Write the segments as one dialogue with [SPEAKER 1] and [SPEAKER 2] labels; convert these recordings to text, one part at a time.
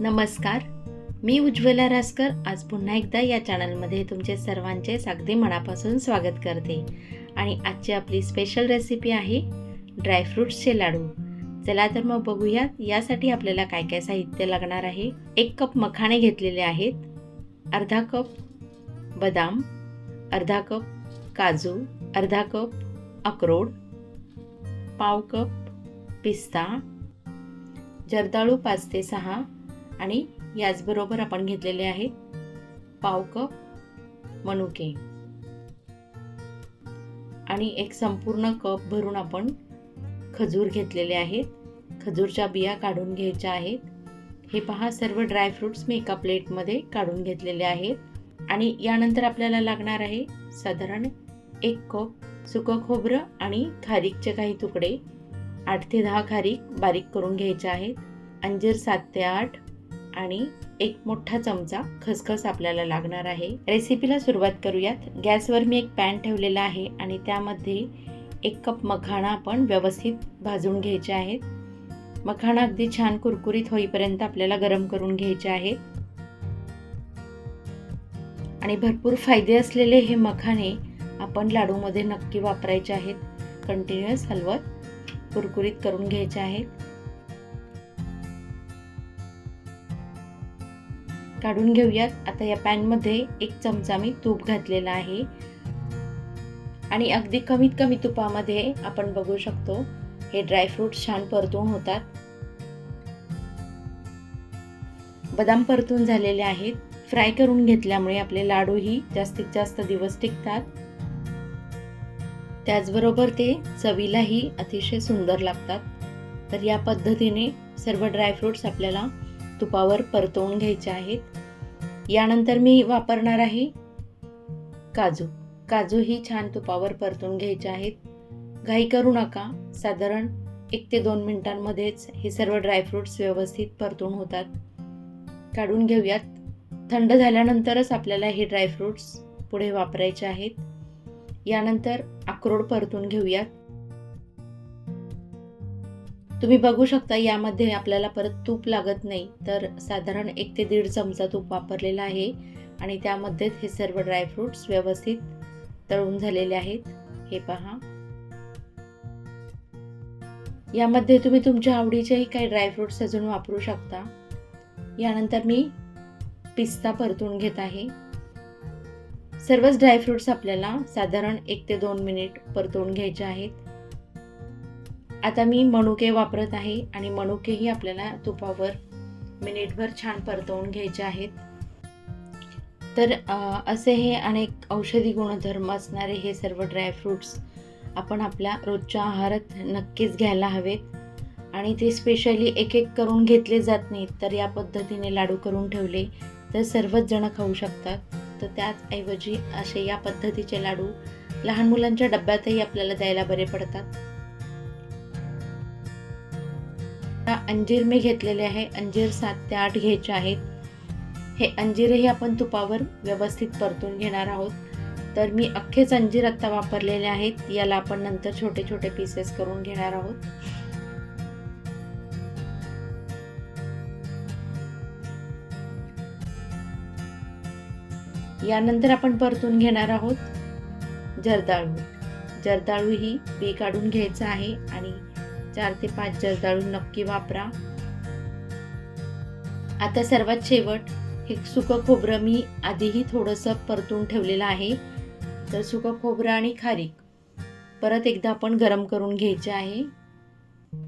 [SPEAKER 1] नमस्कार. मी उज्ज्वला रासकर. आज पुन्हा एकदा या चॅनलमध्ये तुमचे सर्वांचे अगदी मनापासून स्वागत करते. आणि आजची आपली स्पेशल रेसिपी आहे ड्रायफ्रूट्सचे लाडू. चला तर मग बघूयात यासाठी आपल्याला काय काय साहित्य लागणार आहे. एक कप मखाणे घेतलेले आहेत. अर्धा कप बदाम अर्धा कप काजू अर्धा कप अक्रोड पाव कप पिस्ता जर्दाळू पाच ते सहा आणि याचबरोबर आपण घेतलेले आहेत पाव कप मनुके. आणि एक संपूर्ण कप भरून आपण खजूर घेतलेले आहेत. खजूरच्या बिया काढून घ्यायच्या आहेत. हे पहा सर्व ड्रायफ्रुट्स मी एका प्लेटमध्ये काढून घेतलेले आहेत. आणि यानंतर आपल्याला लागणार आहे साधारण एक कप सुकं खोबरं आणि खारीकचे काही तुकडे. आठ ते दहा खारीक बारीक करून घ्यायचे आहेत. अंजीर सात ते आठ आणि एक मोठा चमचा खसखस आपल्याला लागणार आहे. रेसिपीला सुरुवात करूयात. गॅसवर मी एक पॅन ठेवलेला आहे आणि त्यामध्ये एक कप मखाणा आपण व्यवस्थित भाजून घ्यायचे आहेत. मखाणा अगदी छान कुरकुरीत होईपर्यंत आपल्याला गरम करून घ्यायचे आहे. आणि भरपूर फायदे असलेले हे मखाणे आपण लाडूमध्ये नक्की वापरायचे आहेत. कंटिन्युअस हलवत कुरकुरीत करून घ्यायचे आहेत. काढून घेऊयात. आता या पॅनमध्ये एक चमचा मी तूप घातलेला आहे. आणि अगदी कमीत कमी तुपामध्ये आपण बघू शकतो हे ड्रायफ्रूट छान परतून होतात. बदाम परतून झालेले आहेत. फ्राय करून घेतल्यामुळे आपले लाडूही जास्तीत जास्त दिवस टिकतात. त्याचबरोबर ते चवीलाही अतिशय सुंदर लागतात. तर या पद्धतीने सर्व ड्रायफ्रूट्स आपल्याला तुपावर परतवून घ्यायचे आहेत. यानंतर मी वापरणार आहे काजू. काजू ही छान तुपावर परतून घ्यायचे आहेत. घाई करू नका. साधारण एक ते दोन मिनिटांमध्येच हे सर्व ड्रायफ्रुट्स व्यवस्थित परतून होतात. काढून घेऊयात. थंड झाल्यानंतरच आपल्याला हे ड्रायफ्रुट्स पुढे वापरायचे आहेत. यानंतर अक्रोड परतून घेऊयात. तुम्ही बघू शकता यामध्ये आपल्याला परत तूप लागत नाही. तर साधारण एक ते दीड चमचा तूप वापरलेला आहे. आणि त्यामध्येच हे सर्व ड्रायफ्रुट्स व्यवस्थित तळून झालेले आहेत. हे पहा. यामध्ये तुम्ही तुमच्या आवडीचेही काही ड्रायफ्रुट्स अजून वापरू शकता. यानंतर मी पिस्ता परतून घेत आहे. सर्वच ड्रायफ्रुट्स आपल्याला साधारण एक ते दोन मिनिट परतून घ्यायचे आहेत. आता मी मनुके वापरत आहे आणि मनुकेही आपल्याला तुपावर मिनिटभर छान परतवून घ्यायचे आहेत. तर असे हे अनेक औषधी गुणधर्म असणारे हे सर्व ड्रायफ्रूट्स आपण आपल्या रोजच्या आहारात नक्कीच घ्यायला हवेत. आणि ते स्पेशली एक एक करून घेतले जात नाहीत तर या पद्धतीने लाडू करून ठेवले तर सर्वच जण खाऊ शकतात. तर त्याचऐवजी असे या पद्धतीचे लाडू लहान मुलांच्या डब्यातही आपल्याला द्यायला बरे पडतात. अंजीर मी घेतलेले आहे. अंजीर सात ते आठ घ्यायचे आहेत. हे अंजीरही आपण तुपावर व्यवस्थित परतून घेणार आहोत. तर मी अख्खेच अंजीर आत्ता वापरलेले आहेत. याला आपण नंतर छोटे छोटे पीसेस करून घेणार आहोत. यानंतर आपण परतून घेणार आहोत जर्दाळू. जर्दाळू ही बी काढून घ्यायचं आहे आणि चार ते पाच जर्दाळू नक्की वापरा. आता सर्वात शेवट हे सुकं खोबरं मी आधीही थोडंसं परतून ठेवलेलं आहे. तर सुकं खोबरं आणि खारीक परत एकदा आपण गरम करून घ्यायचे आहे.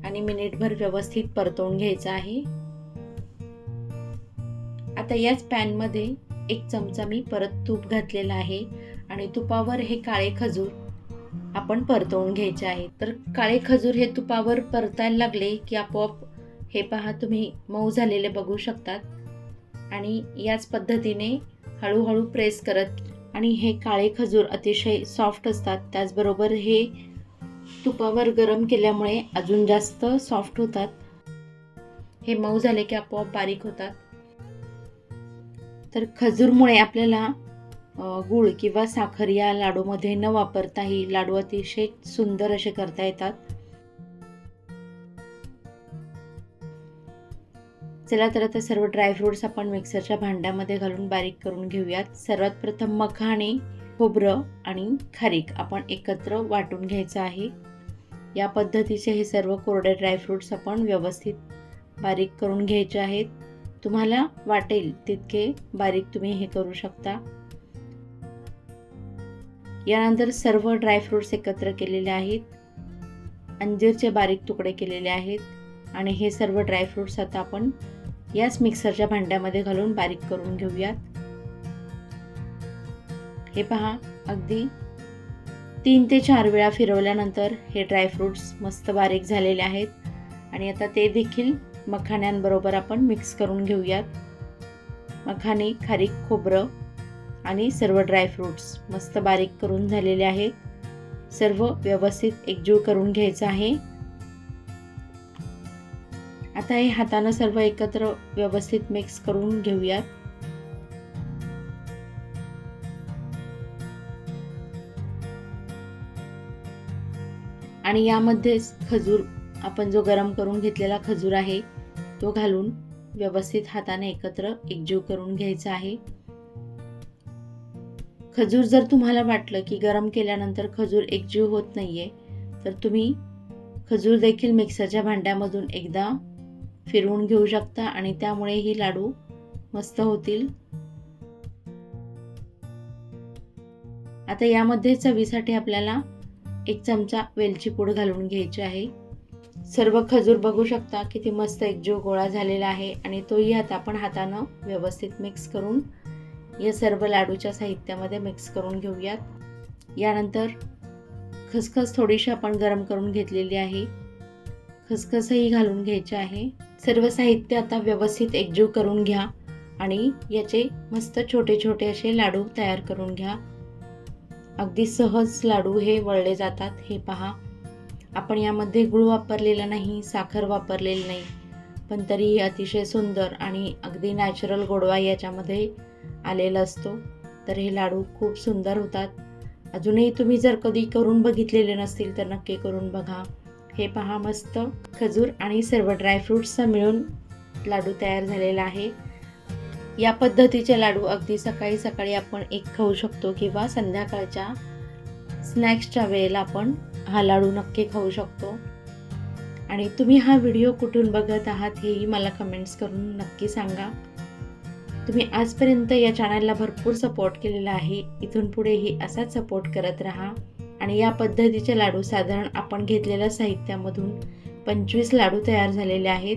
[SPEAKER 1] आणि मिनिटभर व्यवस्थित परतवून घ्यायचं आहे. आता याच पॅनमध्ये एक चमचा मी परत तूप घातलेला आहे. आणि तुपावर हे काळे खजूर आपण परतवून घ्यायचे आहे. तर काळे खजूर हे तुपावर परतायला लागले की आपोआप हे पहा तुम्ही मऊ झालेले बघू शकतात. आणि याच पद्धतीने हळूहळू प्रेस करत आणि हे काळे खजूर अतिशय सॉफ्ट असतात. त्याचबरोबर हे तुपावर गरम केल्यामुळे अजून जास्त सॉफ्ट होतात. हे मऊ झाले की आपोआप बारीक होतात. तर खजूरमुळे आपल्याला गूळ किंवा साखर या लाडूमध्ये न वापरताही लाडू अतिशय सुंदर असे करता येतात. चला तर आता सर्व ड्रायफ्रुट्स आपण मिक्सरच्या भांड्यामध्ये घालून बारीक करून घेऊयात. सर्वात प्रथम मखाणे खोबरं आणि खारीक आपण एकत्र वाटून घ्यायचं आहे. या पद्धतीचे हे सर्व कोरडे ड्रायफ्रुट्स आपण व्यवस्थित बारीक करून घ्यायचे आहेत. तुम्हाला वाटेल तितके बारीक तुम्ही हे करू शकता. यानंतर सर्व ड्रायफ्रुट्स एकत्र केलेले आहेत. अंजीरचे बारीक तुकडे केलेले आहेत. आणि हे सर्व ड्रायफ्रुट्स आता आपण याच मिक्सरच्या भांड्यामध्ये घालून बारीक करून घेऊयात. हे पहा अगदी तीन ते चार वेळा फिरवल्यानंतर हे ड्रायफ्रुट्स मस्त बारीक झालेले आहेत. आणि आता ते देखील मखाण्यांबरोबर आपण मिक्स करून घेऊयात. मखाणे खारीक खोबरं आणि सर्व ड्रायफ्रुट्स मस्त बारीक करून झालेले आहेत. सर्व व्यवस्थित एकजीव करून घ्यायचं आहे. आता हे हातानं सर्व एकत्र व्यवस्थित मिक्स करून घेऊयात. आणि यामध्येच खजूर आपण जो गरम करून घेतलेला खजूर आहे तो घालून व्यवस्थित हाताने एकत्र एकजीव करून घ्यायचा आहे. खजूर जर तुम्हाला वाटलं की गरम केल्यानंतर खजूर एकजीव होत नाही आहे तर तुम्ही खजूर देखील मिक्सरच्या भांड्यामधून एकदा फिरवून घेऊ शकता आणि त्यामुळे ही लाडू मस्त होतील. आता यामध्ये चवीसाठी आपल्याला एक चमचा वेलची पूड घालून घ्यायची आहे. सर्व खजूर बघू शकता किती मस्त एकजीव गोळा झालेला आहे आणि तोही आता आपण हातानं व्यवस्थित मिक्स करून या सर्व लाडूच्या साहित्यामध्ये मिक्स करून घेऊयात. यानंतर खसखस थोडीशी आपण गरम करून घेतलेली आहे. खसखसही घालून घ्यायचे आहे. सर्व साहित्य आता व्यवस्थित एकजीव करून घ्या आणि याचे मस्त छोटे छोटे असे लाडू तयार करून घ्या. अगदी सहज लाडू हे वळले जातात हे पहा. आपण यामध्ये गुळ वापरलेला नाही साखर वापरलेली नाही पण तरीही अतिशय सुंदर आणि अगदी नॅचरल गोडवा याच्यामध्ये आलेला असतो. तर हे लाडू खूप सुंदर होतात. अजूनही तुम्ही जर कधी करून बघितलेले नसतील तर नक्की करून बघा. हे पहा मस्त. खजूर आणि सर्व ड्रायफ्रूट्सचा मिळून लाडू तयार झालेला आहे. या पद्धतीचे लाडू अगदी सकाळी सकाळी आपण एक खाऊ शकतो किंवा संध्याकाळच्या स्नॅक्सच्या वेळेला आपण हा लाडू नक्की खाऊ शकतो. आणि तुम्ही हा व्हिडिओ कुठून बघत आहात हेही मला कमेंट्स करून नक्की सांगा. तुम्ही आजपर्यंत या चॅनलला भरपूर सपोर्ट केलेला आहे. इथून पुढेही असाच सपोर्ट करत राहा. आणि या पद्धतीचे लाडू साधारण आपण घेतलेल्या साहित्यामधून पंचवीस लाडू तयार झालेले आहेत.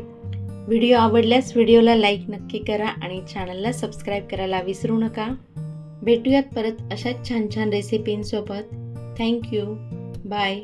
[SPEAKER 1] व्हिडिओ आवडल्यास व्हिडिओला लाईक नक्की करा आणि चॅनलला सबस्क्राईब करायला विसरू नका. भेटूयात परत अशाच छान छान रेसिपींसोबत थँक्यू बाय